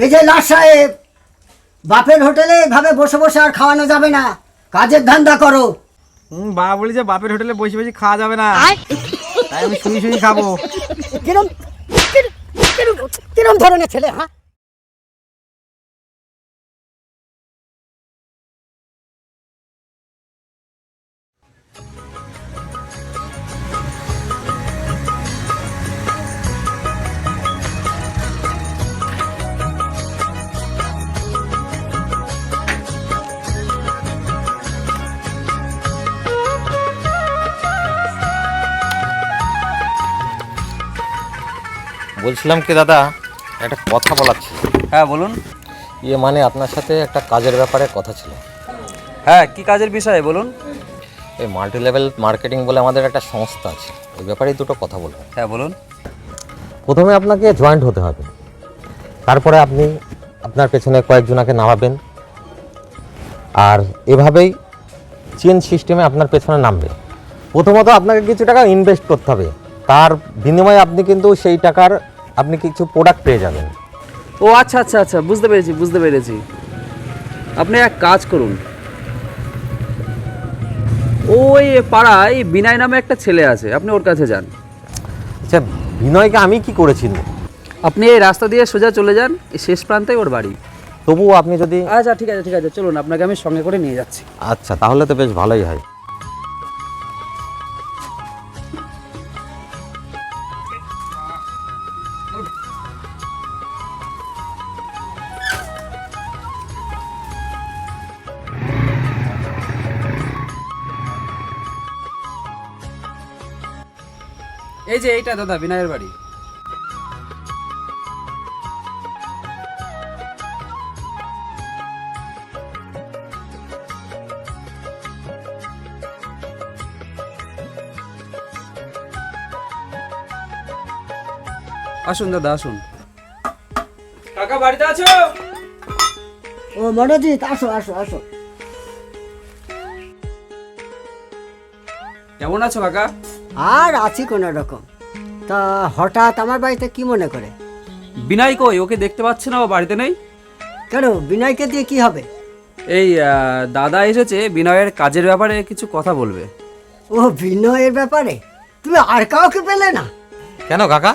এই যে লাট সাহেব বাপের হোটেলে এভাবে বসে বসে আর খাওয়ানো যাবে না। কাজের ধান্দা করো। হুম বলি বলেছে বাপের হোটেলে বসে বসে খাওয়া যাবে না। তাই আমি শুয়ে শুয়ে খাব। কিরম কিরম- কিরম কিরম ধরনের ছেলে হ্যাঁ? বলছিলাম কি দাদা একটা কথা বলার ছিল। হ্যাঁ বলুন। ইয়ে মানে আপনার সাথে একটা কাজের ব্যাপারে কথা ছিল। হ্যাঁ কি কাজের বিষয়ে বলুন। এই মাল্টি লেভেল মার্কেটিং বলে আমাদের একটা সংস্থা আছে। ওই ব্যাপারেই দুটো কথা বলব। হ্যাঁ বলুন। প্রথমে আপনাকে জয়েন্ট হতে হবে। তারপরে আপনি আপনার পেছনে কয়েকজনাকে নামাবেন। আর এভাবেই চেন সিস্টেমে আপনার পেছনে নামবে। প্রথমত আপনাকে কিছু টাকা ইনভেস্ট করতে হবে। তার বিনিময়ে আপনি কিন্তু সেই টাকার আপনি কিছু প্রোডাক্ট পেয়ে যাবেন? ও আচ্ছা আচ্ছা আচ্ছা বুঝতে পেরেছি বুঝতে পেরেছি। আপনি এক কাজ করুন। ওই পাড়ায় বিনয় নামে একটা ছেলে আছে আপনি ওর কাছে যান। আচ্ছা বিনয়কে আমি কি করেছি আপনি এই রাস্তা দিয়ে সোজা চলে যান এই শেষ প্রান্তেই ওর বাড়ি। তবুও আপনি যদি আচ্ছা ঠিক আছে ঠিক আছে চলুন আপনাকে আমি সঙ্গে করে নিয়ে যাচ্ছি। আচ্ছা তাহলে তো বেশ ভালোই হয়। এই যে এইটা দাদা বিনয়ের বাড়ি। আসুন দাদা আসুন। কাকা বাড়িতে আছো? ও মনোজিৎ আসো আসো আসো। কেমন আছো কাকা? আর আছি কোনো রকম। তা হঠাৎ আমার বাড়িতে কি মনে করে? বিনয় কই? ওকে দেখতে পাচ্ছি না ও বাড়িতে নেই? কেন? বিনয়কে দিয়ে কি হবে? এই আহ, দাদা এসেছে বিনয়ের কাজের ব্যাপারে কিছু কথা বলবে। ও বিনয়ের ব্যাপারে? তুমি আর কাউকে পেলে না? কেন কাকা?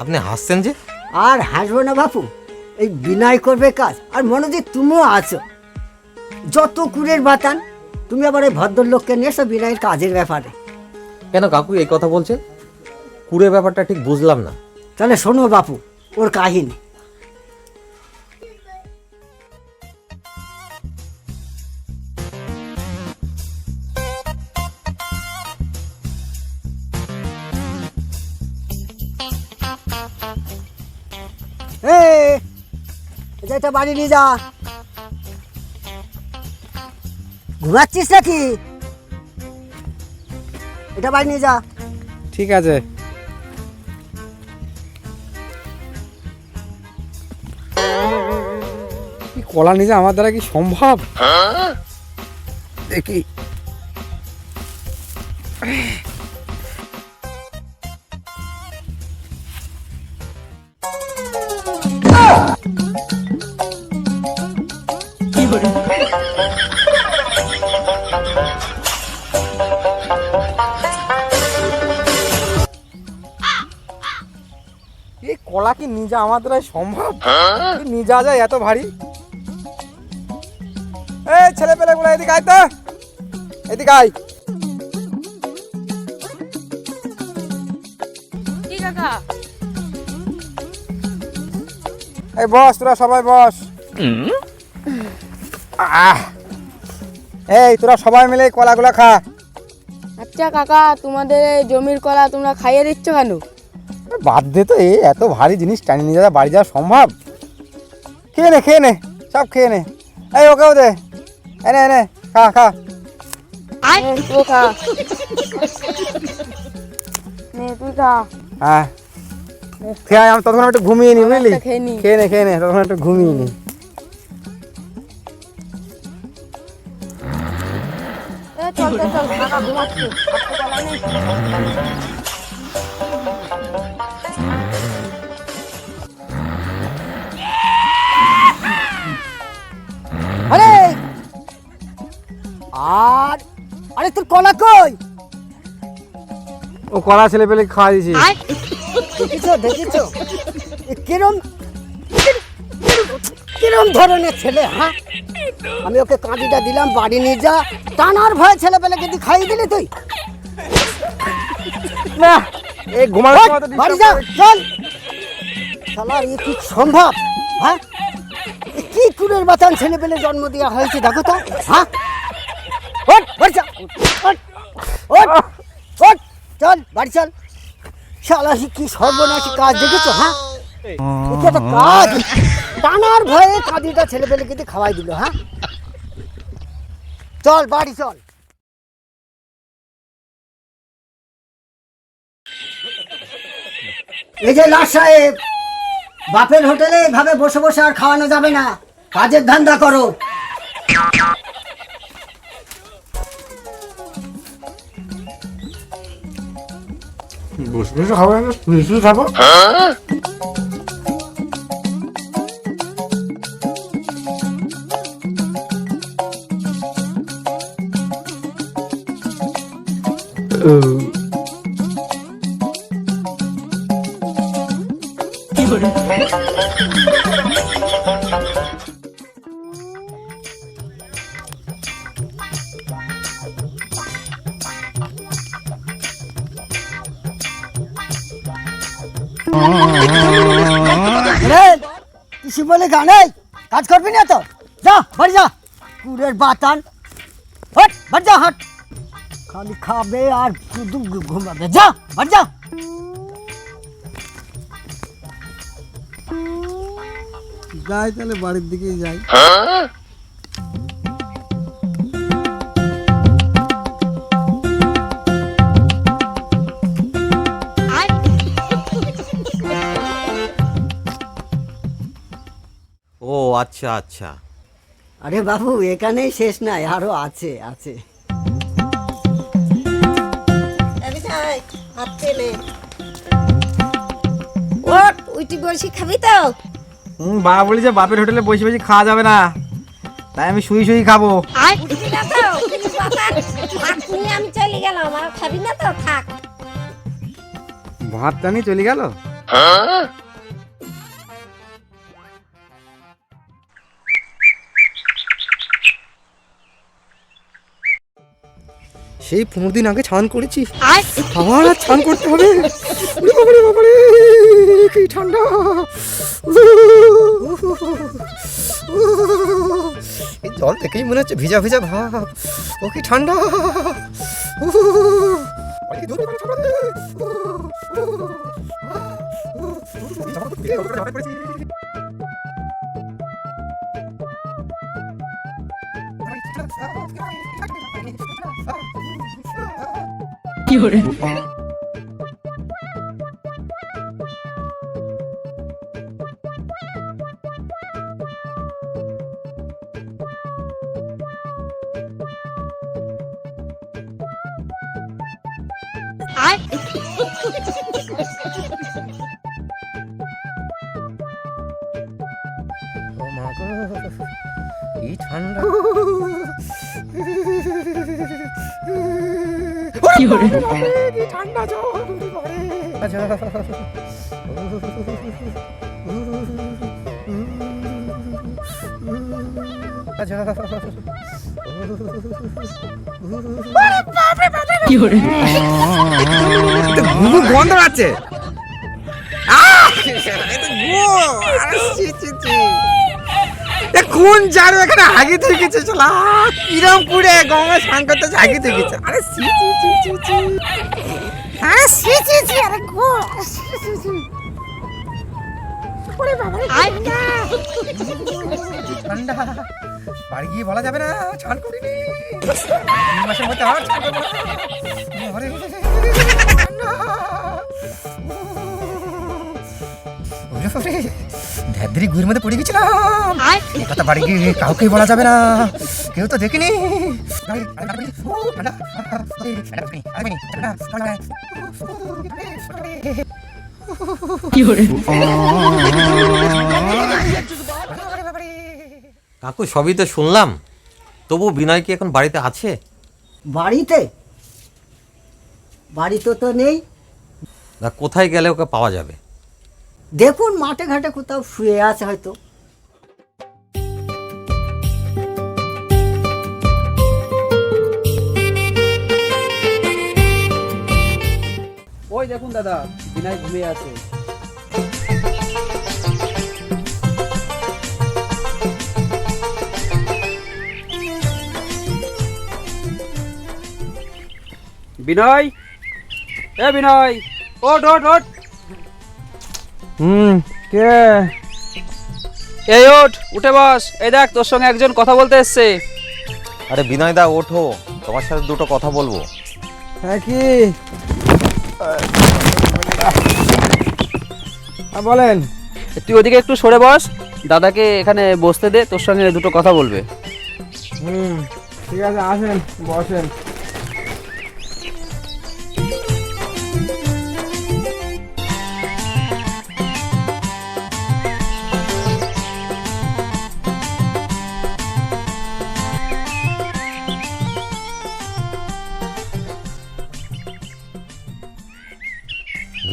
আপনি হাসছেন যে? আর হাসবো না বাপু। এই বিনয় করবে কাজ আর মনে যে তুমিও আছো। যত কুড়ের বাতান তুমি আবার এই ভদ্রলোককে নিয়ে এসো বিনয়ের কাজের ব্যাপারে। কেন কাকু এই কথা বলছে? কুড়ে ব্যাপারটা ঠিক বুঝলাম না। তাহলে শোনো বাপু, ওর কাহিনী। এটা বাড়ি নিয়ে যা। ঘুমাচ্ছিস নাকি? এটা বাড়ি নিয়ে যা। ঠিক আছে। কি কলা নিজে আমার দ্বারা কি সম্ভব? দেখি এই কলা কি নিজে আমার দ্বারা সম্ভব? নিজা যায় এত ভারী? এই ছেলে পেলে গুলো এদিকে আয় তো। এদিকে আয়। এই বস তোরা সবাই বস। এই তোরা সবাই মিলে কলাগুলো খা। আচ্ছা কাকা তোমাদের জমির কলা তোমরা খাইয়ে দিচ্ছ কেন? বাদ দে তো এই এত ভারী জিনিস টানি নিয়ে যাওয়া বাড়ি যাওয়া সম্ভব? খেয়ে নে খেয়ে নে সব খেয়ে নে। এই ওকেও দে এনে এনে খা খা। নে, তুই খা। খা। হ্যাঁ। খেয়ে আমি তখন একটু ঘুমিয়ে নি বুঝলি? খেয়ে নে। খেয়ে নে তখন একটু ঘুমিয়ে নি। এ, চল চল চল আর? আরে তোর কলা কই? ও কলা ছেলে পেলে খাওয়া দিয়েছি দেখেছ দেখেছ? কিরম কিরম ধরনের ছেলে হ্যাঁ? আমি ওকে কাঁদিটা দিলাম বাড়ি নিয়ে যা। টানার ভয়ে ছেলে পেলে যদি খাইয়ে দিলি তুই। না এই ঘুমার বাড়ি যা চল। শালা এ কি সম্ভব হ্যাঁ? কি কুলের বাতান ছেলে পেলে জন্ম দেওয়া হয়েছে দেখো তো হ্যাঁ? ওঠ, বাড়ি ওঠ চল, বাড়ি চল। শালা কি কাজ, দেখেছ হ্যাঁ? কাজ। টানার ভয়ে কাঁদিটা ছেলে খাওয়াই দিল হ্যাঁ? চল, বাড়ি চল। এই যে লাট সাহেব, বাপের হোটেলে এভাবে বসে বসে আর খাওয়ানো যাবে না। কাজের ধান্দা করো। বসে। বসে খাব না শুয়ে খাব? রে গানে কাজ করবি না তো যা বাড়ি যা কুড়ের বাতান হট বাড়ি যা হট খালি খাবে আর শুধু ঘুমাবে যা বাড়ি যা যাই তাহলে বাড়ির দিকেই যাই আচ্ছা আচ্ছা। আরে বাবু এখানেই শেষ নাই আরও আছে আছে। ওট উইটি বসি খাবি তো? হুম বাবা বলি যে বাপের হোটেলে বসে বসে খাওয়া যাবে না। তাই আমি শুই শুই খাব। উঠবি না তো উঠবি ভাত নিয়ে আমি চলে গেলাম আর খাবি না তো থাক। ভাতটা নিয়ে চলে গেল? সেই পনেরো দিন আগে ছান করেছি। আবার আর ছান করতে হবে। ওরে বাবারে বাবারে কি ঠান্ডা। এই জল দেখেই মনে হচ্ছে ভিজা ভিজা ভাব। ও কি ঠান্ডা। অনেক দূরে করে ঠান্ডা। 이거를 말해 장나죠 말해 가자 가자 이거를 누구 건들 왔지? 아! 누구 아! 알았지 진짜 আছে কোন জানো এখানে হাগি থেকেছে চলা কিরম পুড়ে গঙ্গা স্নান করতে হাগি থেকেছে আরে সি সি সি সি সি আরে সি সি সি আরে গো ওরে বাবা রে ঠান্ডা বাড়ি গিয়ে বলা যাবে না ছান করিনি তিন মাসের মধ্যে আর ছান করব আরে ঠান্ডা ধ্যাদ্রি গুয়ের মধ্যে পড়ে গেছিলাম। কথা বাড়ি গিয়ে কাউকে বলা যাবে না। কেউ তো দেখিনি। কাকু সবই তো শুনলাম। তবু বিনয় কি এখন বাড়িতে আছে? বাড়িতে? বাড়িতে তো নেই। না কোথায় গেলে ওকে পাওয়া যাবে? দেখুন মাঠে ঘাটে কোথাও শুয়ে আছে হয়তো। ওই দেখুন দাদা, বিনয় ঘুমিয়ে আছে। বিনয়? এ বিনয় ওট ওট ওট হুম কে? এই ওঠ উঠে বস। এই দেখ তোর সঙ্গে একজন কথা বলতে এসছে। আরে বিনয় দা ওঠো। তোমার সাথে দুটো কথা বলব। হ্যাঁ কি? হ্যাঁ, বলেন। তুই ওদিকে একটু সরে বস। দাদাকে এখানে বসতে দে তোর সঙ্গে দুটো কথা বলবে। হুম ঠিক আছে আসেন বসেন।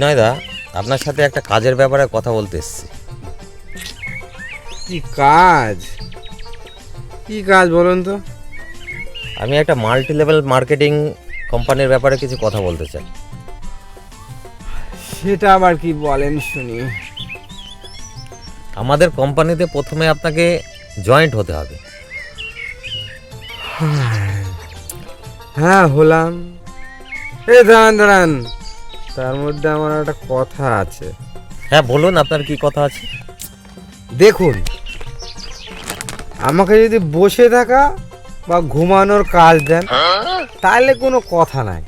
বিনয় দা আপনার সাথে একটা কাজের ব্যাপারে কথা বলতে এসেছি। কি কাজ? কি কাজ বলুন তো? আমি একটা মাল্টি লেভেল মার্কেটিং কোম্পানির ব্যাপারে কিছু কথা বলতে চাই। সেটা আবার কি বলেন শুনি। আমাদের কোম্পানিতে প্রথমে আপনাকে জয়েন্ট হতে হবে। হ্যাঁ হলাম। এই দাঁড়ান দাঁড়ান। তার মধ্যে আমার একটা কথা আছে। হ্যাঁ বলুন আপনার কি কথা আছে? দেখুন আমাকে যদি বসে থাকা বা ঘুমানোর কাজ দেন তাহলে কোনো কথা নাই।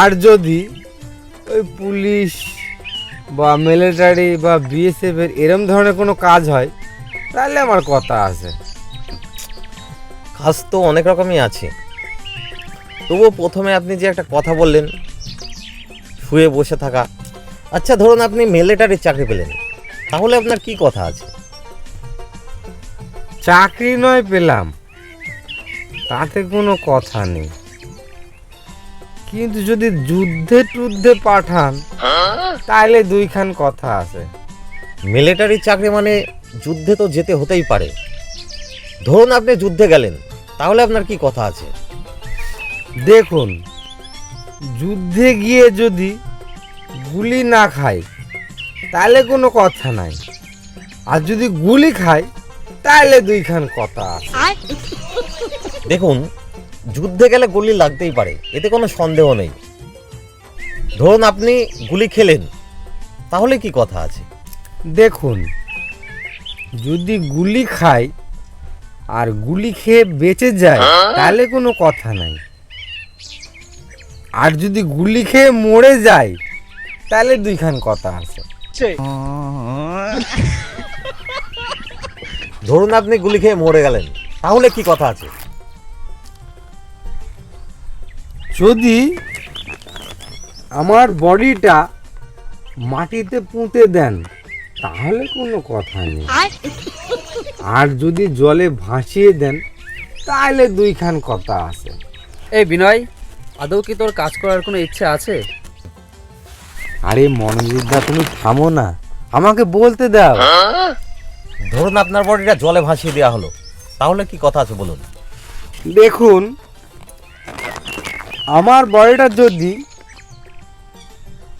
আর যদি ওই পুলিশ বা মিলিটারি বা বিএসএফ এর এরম ধরনের কোনো কাজ হয় তাহলে আমার কথা আছে। কাজ তো অনেক রকমই আছে। তবুও প্রথমে আপনি যে একটা কথা বললেন শুয়ে বসে থাকা। আচ্ছা ধরুন আপনি মিলিটারির চাকরি পেলেন। তাহলে আপনার কি কথা আছে? চাকরি নয় পেলাম। তাতে কোনো কথা নেই। কিন্তু যদি যুদ্ধে টুদ্ধে পাঠান তাহলে দুইখান কথা আছে। মিলিটারি চাকরি মানে যুদ্ধে তো যেতে হতেই পারে। ধরুন আপনি যুদ্ধে গেলেন তাহলে আপনার কি কথা আছে? দেখুন যুদ্ধে গিয়ে যদি গুলি না খায় তাহলে কোনো কথা নাই। আর যদি গুলি খাই তাহলে দুইখান কথা আছে। দেখুন যুদ্ধে গেলে গুলি লাগতেই পারে এতে কোনো সন্দেহ নেই। ধরুন আপনি গুলি খেলেন তাহলে কি কথা আছে? দেখুন যদি গুলি খাই আর গুলি খেয়ে বেঁচে যায় তাহলে কোনো কথা নাই। আর যদি গুলি খেয়ে মরে যায় তাহলে দুইখান কথা আছে। ধরুন আপনি গুলি খেয়ে মরে গেলেন তাহলে কি কথা আছে? যদি আমার বডিটা মাটিতে পুঁতে দেন তাহলে কোনো কথা নেই। আর যদি জলে ভাসিয়ে দেন তাহলে দুইখান কথা আছে। এই বিনয় আদৌ কি তোর কাজ করার কোনো ইচ্ছে আছে? আরে মনোযোগদা তুমি থামো না। আমাকে বলতে দাও। ধরুন আপনার বডিটা জলে ভাসিয়ে দেওয়া হলো। তাহলে কি কথা আছে বলুন? দেখুন আমার বডিটা যদি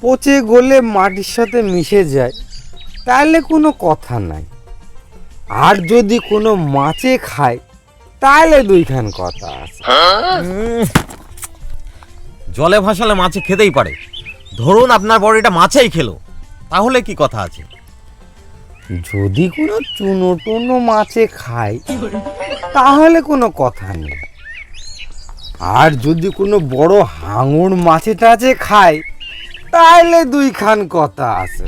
পচে গলে মাটির সাথে মিশে যায় তাহলে কোনো কথা নাই। আর যদি কোনো মাছে খায় তাহলে দুইখান কথা আছে। উম, জলে ভাসালে মাছে খেতেই পারে। ধরুন আপনার বডিটা মাছেই খেলো। তাহলে কি কথা আছে? যদি কোনো চুনো টুনো মাছে খায় তাহলে কোনো কথা নেই। আর যদি কোনো বড় হাঙর মাছে টাছে খায় তাহলে দুইখান কথা আছে।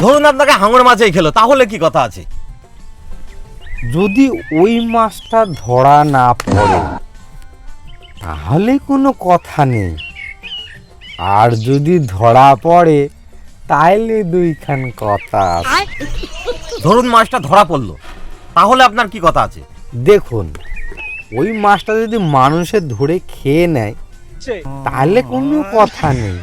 ধরুন আপনাকে হাঙর মাছেই খেলো তাহলে কি কথা আছে? যদি ওই মাছটা ধরা না পড়ে তাহলে কোনো কথা নেই। আর যদি ধরা পড়ে তাহলে দুইখান কথা আছে। ধরুন মাছটা ধরা পড়ল তাহলে আপনার কি কথা আছে? দেখুন ওই মাছটা যদি মানুষে ধরে খেয়ে নেয় তাহলে কোনো কথা নেই।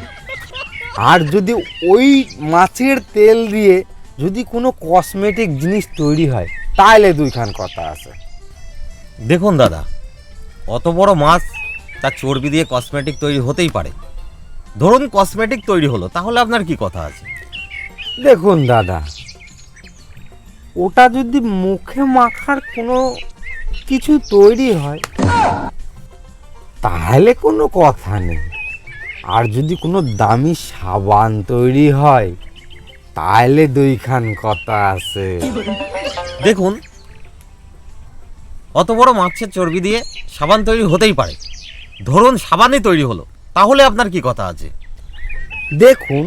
আর যদি ওই মাছের তেল দিয়ে যদি কোনো কসমেটিক জিনিস তৈরি হয় তাহলে দুইখান কথা আছে। দেখুন দাদা অত বড় মাছ তার চর্বি দিয়ে কসমেটিক তৈরি হতেই পারে। ধরুন কসমেটিক তৈরি হলো তাহলে আপনার কি কথা আছে? দেখুন দাদা ওটা যদি মুখে মাখার কোনো কিছু তৈরি হয় তাহলে কোনো কথা নেই। আর যদি কোনো দামি সাবান তৈরি হয় তাহলে দুইখান কথা আছে। দেখুন অত বড় মাছের চর্বি দিয়ে সাবান তৈরি হতেই পারে। ধরুন সাবানই তৈরি হলো তাহলে আপনার কি কথা আছে? দেখুন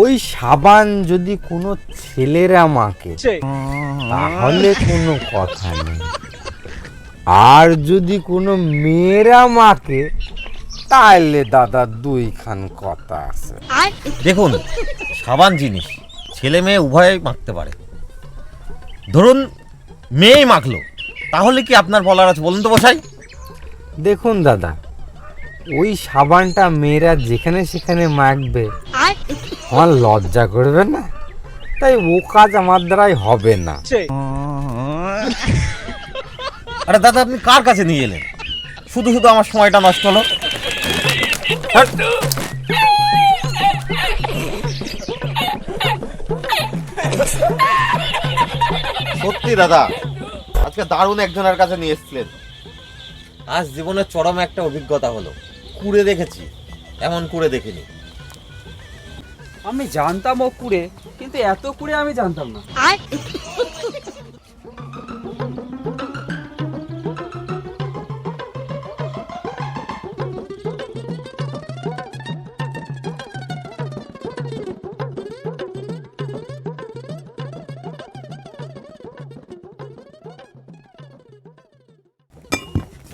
ওই সাবান যদি কোনো ছেলেরা মাকে তাহলে কোনো কথা নেই। আর যদি কোনো মেয়েরা মাকে তাহলে দাদা দুইখান কথা আছে। দেখুন সাবান জিনিস ছেলে মেয়ে উভয়ই মাখতে পারে। ধরুন মেয়েই মাখলো তাহলে কি আপনার বলার আছে বলুন তো বসাই দেখুন দাদা ওই সাবানটা মেয়েরা যেখানে সেখানে মাখবে। আমার লজ্জা করবে না? তাই ও কাজ আমার দ্বারাই হবে না। আরে দাদা আপনি কার কাছে নিয়ে এলেন? শুধু শুধু আমার সময়টা নষ্ট হলো। হ্যাট। সত্যি দাদা আজকে দারুণ একজনের কাছে নিয়ে এসেছিলেন। আজ জীবনের চরম একটা অভিজ্ঞতা হলো। কুড়ে দেখেছি এমন কুড়ে দেখিনি। আমি জানতাম ও কুড়ে কিন্তু এত কুড়ে আমি জানতাম না।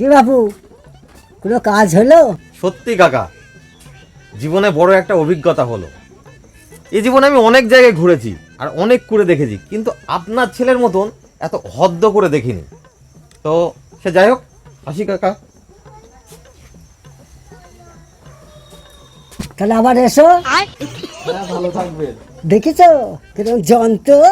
কি বাবু? কোনো কাজ হলো? সত্যি কাকা জীবনে বড় একটা অভিজ্ঞতা হলো। এই জীবনে আমি অনেক জায়গায় ঘুরেছি আর অনেক করে দেখেছি কিন্তু আপনার ছেলের মতন এত হদ্দ করে দেখিনি। তো সে যাই হোক আসি কাকা। তাহলে আবার এসো। ভালো থাকবেন। দেখেছ? কীরকম যন্তর?